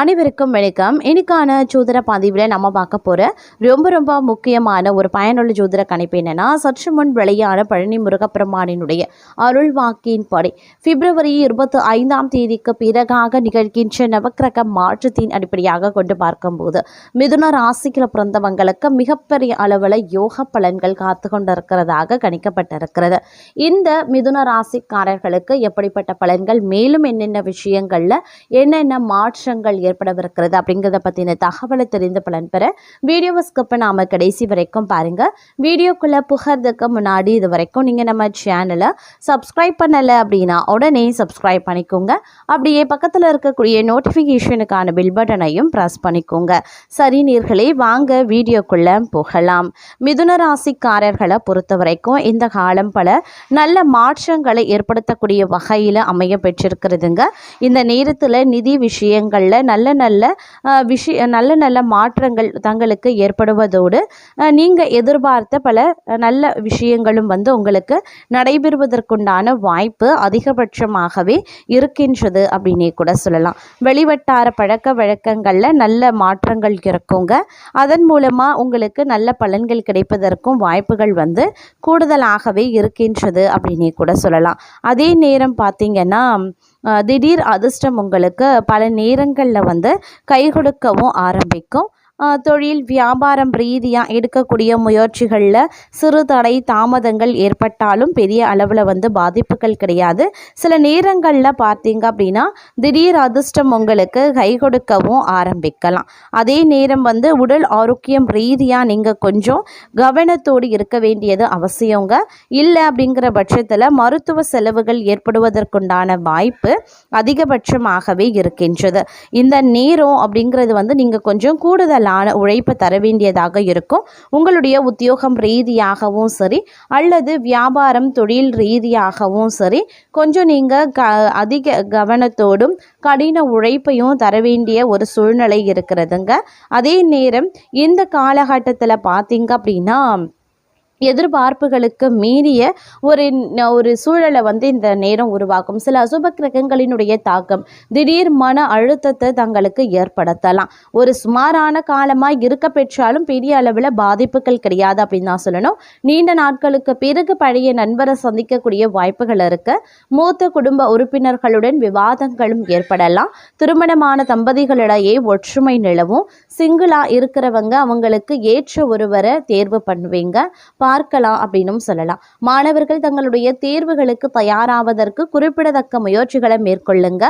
அனைவருக்கும் வணக்கம். இன்னைக்கான ஜோதிட பதிவில் நம்ம பார்க்க போகிற ரொம்ப ரொம்ப முக்கியமான ஒரு பயனுள்ள ஜோதிட கணிப்பு என்னென்னா சற்று முன் வெளியான பழனி முருகப்பெருமானினுடைய அருள் வாக்கின்படி பிப்ரவரி இருபத்தி ஐந்தாம் தேதிக்கு பிறகாக நிகழ்கின்ற நவக்கிரக மாற்றத்தின் அடிப்படையாக கொண்டு பார்க்கும்போது மிதுன ராசியில் பிறந்தவங்களுக்கு மிகப்பெரிய அளவில் யோக பலன்கள் காத்து கொண்டிருக்கிறதாக கணிக்கப்பட்டிருக்கிறது. இந்த மிதுன ராசிக்காரர்களுக்கு எப்படிப்பட்ட பலன்கள் மேலும் என்னென்ன விஷயங்களில் என்னென்ன மாற்றங்கள் ஏற்படவிருக்கிறது அப்படிங்கிறத பற்றின தகவலை தெரிந்து பலன் பெற வீடியோவை ஸ்கிப்பை நாம் கடைசி வரைக்கும் பாருங்கள் வீடியோக்குள்ளே புகறதுக்கு முன்னாடி இது வரைக்கும் நீங்கள் நம்ம சேனலை சப்ஸ்கிரைப் பண்ணலை அப்படின்னா உடனே சப்ஸ்கிரைப் பண்ணிக்கோங்க. அப்படியே பக்கத்தில் இருக்கக்கூடிய நோட்டிஃபிகேஷனுக்கான பில் பட்டனையும் ப்ரெஸ் பண்ணிக்கோங்க. சரி நீர்களே வாங்க வீடியோக்குள்ளே போகலாம். மிதுன ராசிக்காரர்களை பொறுத்த வரைக்கும் இந்த காலம் பல நல்ல மாற்றங்களை ஏற்படுத்தக்கூடிய வகையில் அமைய பெற்றிருக்கிறதுங்க. இந்த நேரத்தில் நிதி விஷயங்களில் நல்ல நல்ல விஷய நல்ல நல்ல மாற்றங்கள் தங்களுக்கு ஏற்படுவதோடு நீங்கள் எதிர்பார்த்த பல நல்ல விஷயங்களும் வந்து உங்களுக்கு நடைபெறுவதற்குண்டான வாய்ப்பு அதிகபட்சமாகவே இருக்கின்றது அப்படின்னே கூட சொல்லலாம். வெளிவட்டார பழக்க வழக்கங்களில் நல்ல மாற்றங்கள் இருக்குங்க. அதன் மூலமாக உங்களுக்கு நல்ல பலன்கள் கிடைப்பதற்கும் வாய்ப்புகள் வந்து கூடுதலாகவே இருக்கின்றது அப்படின்னே கூட சொல்லலாம். அதே நேரம் பார்த்தீங்கன்னா திடீர் அதிர்ஷ்டம் உங்களுக்கு பல நேரங்களில் வந்து கை கொடுக்கவும் ஆரம்பிக்கும். தொழில் வியாபாரம் ரீதியாக எடுக்கக்கூடிய முயற்சிகளில் சிறு தடை தாமதங்கள் ஏற்பட்டாலும் பெரிய அளவில் வந்து பாதிப்புகள் கிடையாது. சில நேரங்களில் பார்த்தீங்க அப்படின்னா திடீர் அதிர்ஷ்டம் உங்களுக்கு கை கொடுக்கவும் ஆரம்பிக்கலாம். அதே நேரம் வந்து உடல் ஆரோக்கியம் ரீதியாக நீங்கள் கொஞ்சம் கவனத்தோடு இருக்க வேண்டியது அவசியங்க. இல்லை அப்படிங்கிற பட்சத்தில் மருத்துவ செலவுகள் ஏற்படுவதற்குண்டான வாய்ப்பு அதிகபட்சமாகவே இருக்கின்றது. இந்த நேரம் அப்படிங்கிறது வந்து நீங்கள் கொஞ்சம் கூடுதல் கூடுதலான உழைப்பு தர வேண்டியதாக இருக்கும். உங்களுடைய உத்தியோகம் ரீதியாகவும் சரி அல்லது வியாபாரம் தொழில் ரீதியாகவும் சரி கொஞ்சம் நீங்கள் க அதிக கவனத்தோடும் கடின உழைப்பையும் தர வேண்டிய ஒரு சூழ்நிலை இருக்கிறதுங்க. அதே நேரம் இந்த காலகட்டத்தில் பார்த்தீங்க அப்படின்னா எதிர்பார்ப்புகளுக்கு மீறிய ஒரு ஒரு சூழலை வந்து இந்த நேரம் உருவாக்கும். சில அசுப கிரகங்களினுடைய தாக்கம் திடீர் மன அழுத்தத்தை தங்களுக்கு ஏற்படுத்தலாம். ஒரு சுமாரான காலமாக இருக்க பெற்றாலும் பெரிய அளவில் பாதிப்புகள் கிடையாது அப்படின்னு தான் சொல்லணும். நீண்ட நாட்களுக்கு பிறகு பழைய நண்பரை சந்திக்கக்கூடிய வாய்ப்புகள் இருக்கு. மூத்த குடும்ப உறுப்பினர்களுடன் விவாதங்களும் ஏற்படலாம். திருமணமான தம்பதிகளிடையே ஒற்றுமை நிலவும். சிங்கிளா இருக்கிறவங்க அவங்களுக்கு ஏற்ற ஒருவரை தேர்வு பண்ணுவீங்க. பார்க்கலாம் அப்படின்னும் சொல்லலாம். மாணவர்கள் தங்களுடைய தேர்வுகளுக்கு தயாராவதற்கு குறிப்பிடத்தக்க முயற்சிகளை மேற்கொள்ளுங்க.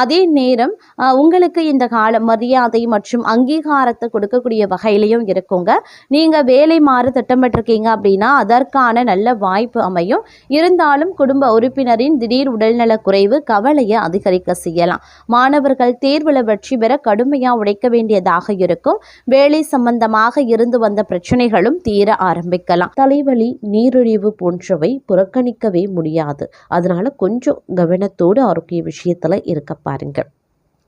அதே நேரம் உங்களுக்கு இந்த கால மரியாதை மற்றும் அங்கீகாரத்தை கொடுக்கக்கூடிய வகையிலையும் இருக்குங்க. நீங்க வேலை மாற திட்டமிட்டிருக்கீங்க அப்படின்னா அதற்கான நல்ல வாய்ப்பு அமையும். இருந்தாலும் குடும்ப உறுப்பினரின் திடீர் உடல்நலக் குறைவு கவலையை அதிகரிக்க செய்யலாம். மாணவர்கள் தேர்வில் வெற்றி பெற கடுமையாக உழைக்க வேண்டியதாக இருக்கும். வேலை சம்பந்தமாக இருந்து வந்த பிரச்சனைகளும் தீர ஆரம்பிக்கலாம். தலைவலி நீரிழிவு போன்றவை புறக்கணிக்கவே முடியாது. அதனால கொஞ்சம் கவனத்தோடு ஆரோக்கிய விஷயத்துல இருக்க பாருங்கள்.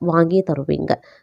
வாங்கி தருவீங்க.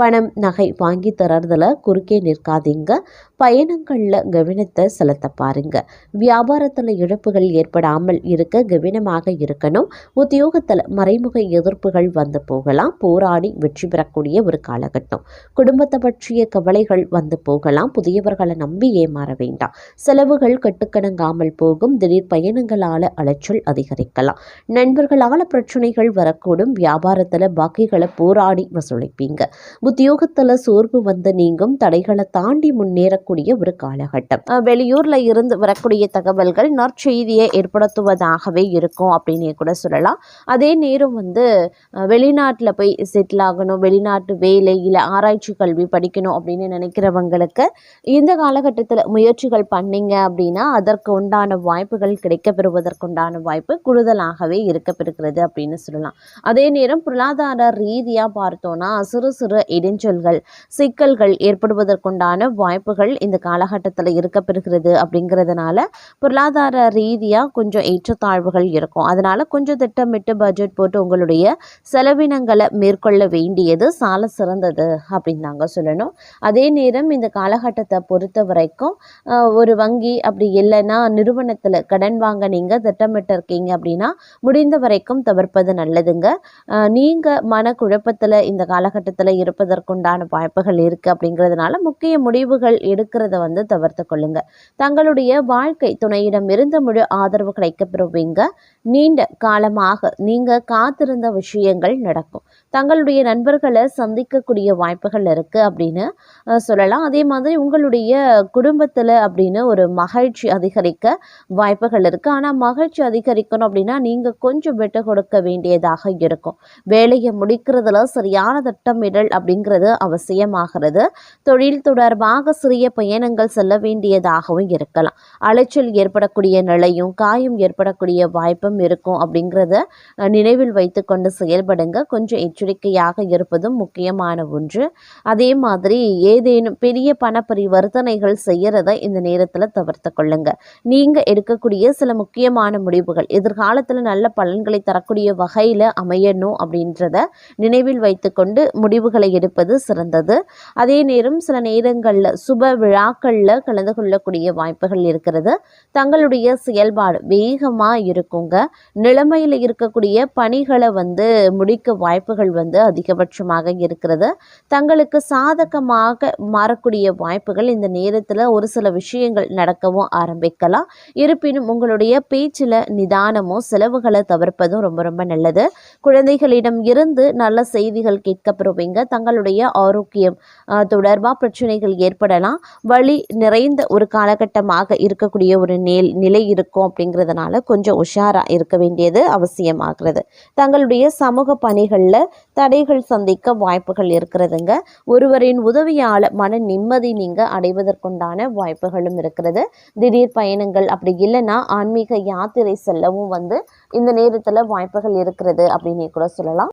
பணம் நகை வாங்கி தரதுல குறுக்கே நிற்காதீங்க. பயணங்களில் கவனத்தை செலுத்த பாருங்க. வியாபாரத்தில் இழப்புகள் ஏற்படாமல் இருக்க கவனமாக இருக்கணும். உத்தியோகத்தில் மறைமுக எதிர்ப்புகள் வந்து போகலாம். போராடி வெற்றி பெறக்கூடிய ஒரு காலகட்டம். குடும்பத்தை பற்றிய கவலைகள் வந்து போகலாம். புதியவர்களை நம்பி ஏமாற வேண்டாம். செலவுகள் கட்டுக்கணங்காமல் போகும். திடீர் பயணங்களால் அலைச்சல் அதிகரிக்கலாம். நண்பர்களால் பிரச்சனைகள் வரக்கூடும். வியாபாரத்தில் பாக்கிகளை போராடி வசூலிப்பீங்க. உத்தியோகத்தில் சோர்வு வந்து நீங்கும் தடைகளை தாண்டி முன்னேறக்கூடிய ஒரு காலகட்டம். வெளியூர்ல இருந்து வரக்கூடிய தகவல்கள் நற்செய்தியை ஏற்படுத்துவதாகவே இருக்கும் அப்படின்னு கூட சொல்லலாம். அதே நேரம் வந்து வெளிநாட்டில் போய் செட்டில் ஆகணும் வெளிநாட்டு வேலை இல்லை ஆராய்ச்சி கல்வி படிக்கணும் அப்படின்னு நினைக்கிறவங்களுக்கு இந்த காலகட்டத்தில் முயற்சிகள் பண்ணீங்க அப்படின்னா அதற்கு உண்டான வாய்ப்புகள் கிடைக்க பெறுவதற்குண்டான வாய்ப்பு கூடுதலாகவே இருக்கப்பெறுகிறது அப்படின்னு சொல்லலாம். அதே நேரம் பொருளாதார ரீதியாக பார்த்தோன்னா சிறு சிறு இடைஞ்சல்கள் சிக்கல்கள் ஏற்படுவதற்குண்டான வாய்ப்புகள் இந்த காலகட்டத்தில் இருக்கப்பெறுகிறது அப்படிங்கிறதுனால பொருளாதார ரீதியாக கொஞ்சம் ஏற்றத்தாழ்வுகள் இருக்கும். அதனால் கொஞ்சம் திட்டமிட்டு பட்ஜெட் போட்டு உங்களுடைய செலவினங்களை மேற்கொள்ள வேண்டியது சால சிறந்தது அப்படின்னு நாங்கள் சொல்லணும். அதே நேரம் இந்த காலகட்டத்தை பொறுத்த வரைக்கும் ஒரு வங்கி அப்படி இல்லைன்னா நிறுவனத்தில் கடன் வாங்க நீங்கள் திட்டமிட்டு இருக்கீங்க அப்படின்னா முடிந்த வரைக்கும் தவிர்ப்பது நல்லதுங்க. நீங்கள் மனக்குழப்பத்தில் இந்த காலகட்டத்தில் இருப்ப இருப்பதற்குண்டான வாய்ப்புகள் இருக்குது அப்படிங்கிறதுனால முக்கிய முடிவுகள் எடுக்கிறத வந்து தவிர்த்து கொள்ளுங்க. தங்களுடைய வாழ்க்கை துணையிடம் இருந்த முழு ஆதரவு கிடைக்கப்பெறுவீங்க. நீண்ட காலமாக நீங்கள் காத்திருந்த விஷயங்கள் நடக்கும். தங்களுடைய நண்பர்களை சந்திக்கக்கூடிய வாய்ப்புகள் இருக்குது அப்படின்னு சொல்லலாம். அதே மாதிரி உங்களுடைய குடும்பத்தில் அப்படின்னு ஒரு மகிழ்ச்சி அதிகரிக்க வாய்ப்புகள் இருக்குது ஆனால் மகிழ்ச்சி அதிகரிக்கணும் அப்படின்னா நீங்கள் கொஞ்சம் விட்டு கொடுக்க வேண்டியதாக இருக்கும். வேலையை முடிக்கிறதுல சரியான திட்டமிடல் அப்படிங்கிறது அவசியமாகிறது. தொழில் தொடர்பாக சிறிய பயணங்கள் செல்ல வேண்டியதாகவும் இருக்கலாம். அலைச்சல் ஏற்படக்கூடிய நிலையும் காயம் ஏற்படக்கூடிய வாய்ப்பும் இருக்கும் அப்படிங்கிறத நினைவில் வைத்துக்கொண்டு செயல்படுங்க. கொஞ்சம் எச்சரிக்கையாக இருப்பதும் முக்கியமான ஒன்று. அதே மாதிரி ஏதேனும் பெரிய பண பரிவர்த்தனைகள் செய்யறத இந்த நேரத்தில் தவிர்த்து கொள்ளுங்க. நீங்கள் எடுக்கக்கூடிய சில முக்கியமான முடிவுகள் எதிர்காலத்தில் நல்ல பலன்களை தரக்கூடிய வகையில் அமையணும் அப்படின்றத நினைவில் வைத்துக்கொண்டு முடிவுகளை எடுப்பது சிறந்தது. அதே நேரம் சில நேரங்களில் சுப விழாக்களில் கலந்து கொள்ளக்கூடிய வாய்ப்புகள் இருக்கிறது. தங்களுடைய செயல்பாடு வேகமாக இருக்குங்க. நிலைமையில் இருக்கக்கூடிய பணிகளை வந்து முடிக்க வாய்ப்புகள் வந்து அதிகபட்சமாக இருக்கிறது. தங்களுக்கு சாதகமாக மாறக்கூடிய வாய்ப்புகள் இந்த நேரத்தில் ஒரு சில விஷயங்கள் நடக்கவும் ஆரம்பிக்கலாம். இருப்பினும் உங்களுடைய பேச்சில் நிதானமும் செலவுகளை தவிர்ப்பதும் ரொம்ப ரொம்ப நல்லது. குழந்தைகளிடம் இருந்து நல்ல செய்திகள் கேட்கப்படுவீங்க தங்களுடைய ஆரோக்கியம் தொடர்பாக பிரச்சனைகள் ஏற்படலாம். வழி நிறைந்த ஒரு காலகட்டமாக இருக்கக்கூடிய ஒரு நெல் நிலை இருக்கும் அப்படிங்கிறதுனால கொஞ்சம் உஷாராக இருக்க வேண்டியது அவசியமாகிறது. தங்களுடைய சமூக பணிகளில் தடைகள் சந்திக்க வாய்ப்புகள் இருக்கிறதுங்க. ஒருவரின் உதவியால் மன நிம்மதி நீங்கள் அடைவதற்குண்டான வாய்ப்புகளும் இருக்கிறது. திடீர் பயணங்கள் அப்படி இல்லைன்னா ஆன்மீக யாத்திரை செல்லவும் வந்து இந்த நேரத்தில் வாய்ப்புகள் இருக்கிறது அப்படின்னு கூட சொல்லலாம்.